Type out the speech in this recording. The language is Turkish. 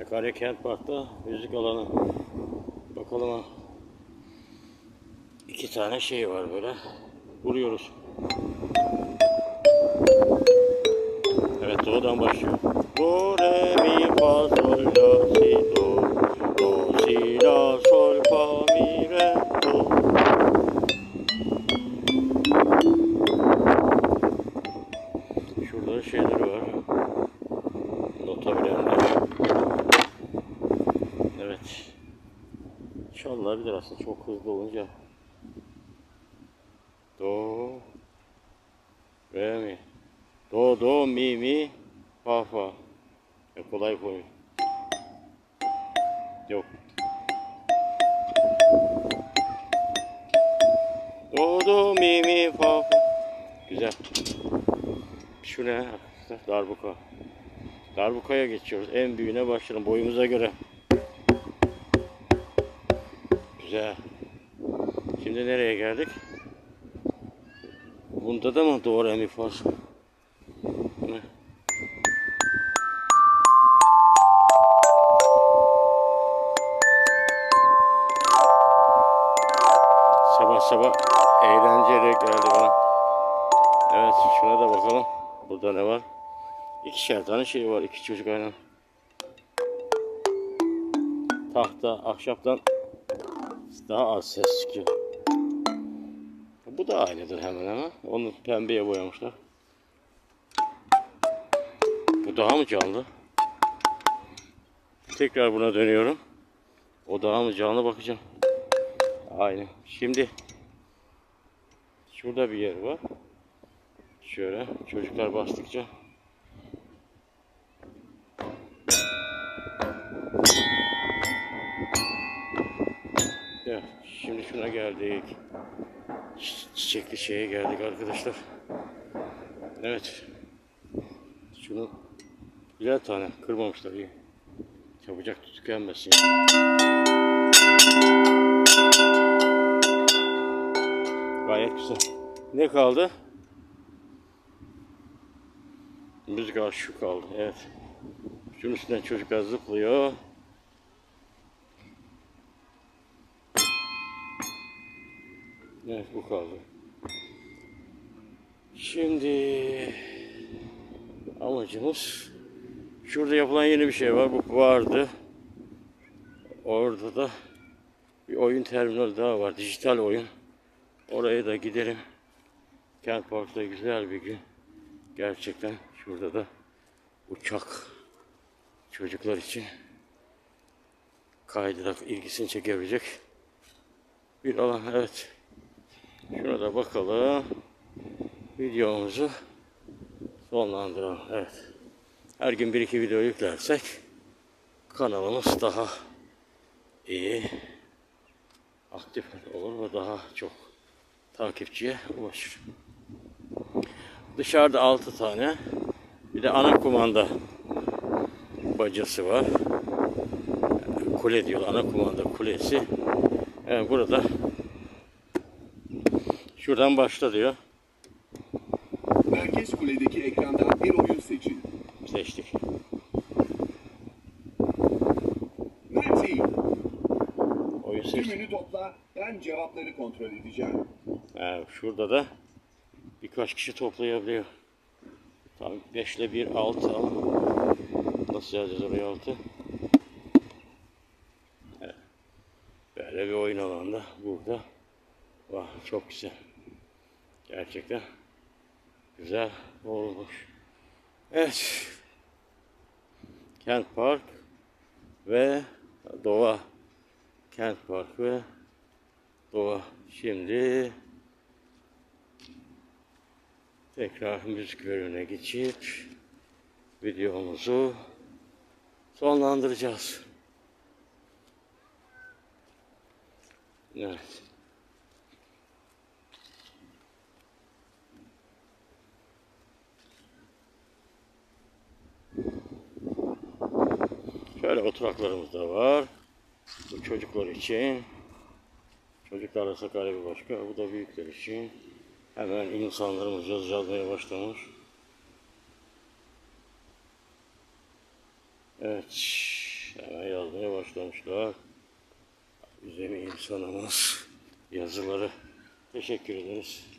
Sakarya Kent Park'ta müzik alanı. Bakalım ha. İki tane şey var böyle. Vuruyoruz. Evet doğudan başlıyor. Do, re, mi, fa, sol, la, si, do. Do, si, la, sol, fa, mi, re, do. Şurada da şeyler var. Nota bilenler. Evet. Çalınabilir aslında çok hızlı olunca. Do. Re mi? Do do mi mi fa fa. E, kolay koy. Yok. Do do mi mi fa fa. Güzel. Şu ne? Darbuka. Darbukaya geçiyoruz. En büyüğüne başlayalım boyumuza göre. Güzel. Şimdi nereye geldik? Bunda da mı doğru? Ne? Sabah sabah eğlenceli geldi bana. Evet şuna da bakalım. Burada ne var? İkişer tane şey var. iki çocuk aynen. Tahta, ahşaptan daha az ses çıkıyor. Bu da aynıdır hemen hemen. Onu pembeye boyamışlar. Bu daha mı canlı? Tekrar buna dönüyorum. O daha mı canlı bakacağım. Aynı. Şimdi şurada bir yer var. Şöyle çocuklar bastıkça şimdi şuna geldik. Çi- Çiçekli şeye geldik arkadaşlar. Evet. Şunu birer tane kırmamışlar iyi. Çabucak tükenmesin. Gayet güzel. Ne kaldı? Müzik şu kaldı. Evet. Şunun üstünden çocuklar zıplıyor. Evet bu kaldı. Şimdi amacımız şurada yapılan yeni bir şey var. Bu vardı. Orada da bir oyun terminali daha var. Dijital oyun. Oraya da gidelim. Kent Park'ta güzel bir gün. Gerçekten şurada da uçak çocuklar için kaydırak ilgisini çekebilecek bir alan. Evet. Şuna da bakalım. Videomuzu sonlandıralım. Evet. Her gün bir iki video yüklersek kanalımız daha iyi aktif olur ve daha çok takipçiye ulaşır. Dışarıda 6 tane bir de ana kumanda bacası var. Kule diyor ana kumanda kulesi. Evet burada şuradan başla diyor. Merkez kuledeki ekrandan bir oyun seçin. Seçtik. Mert'i, Oyun seçtik. tümünü topla, ben cevapları kontrol edeceğim. Evet, şurada da birkaç kişi toplayabiliyor. Tam 5 ile 1 6 ama nasıl yazacağız oraya 6? Evet. Böyle bir oyun alanında burada. Vah çok güzel. Gerçekten güzel olmuş. Evet. Kent Park ve Doğa. Kent Park ve Doğa. Şimdi tekrar müzik bölümüne geçip videomuzu sonlandıracağız. Evet. Şöyle oturaklarımız da var. Bu çocuklar için. Çocuklarla Sakarya bir başka. Bu da büyükler için. Hemen insanlarımız yazı yazmaya başlamış. Evet. yazmaya başlamışlar. Bizim insanımız yazıları. Teşekkür ederiz.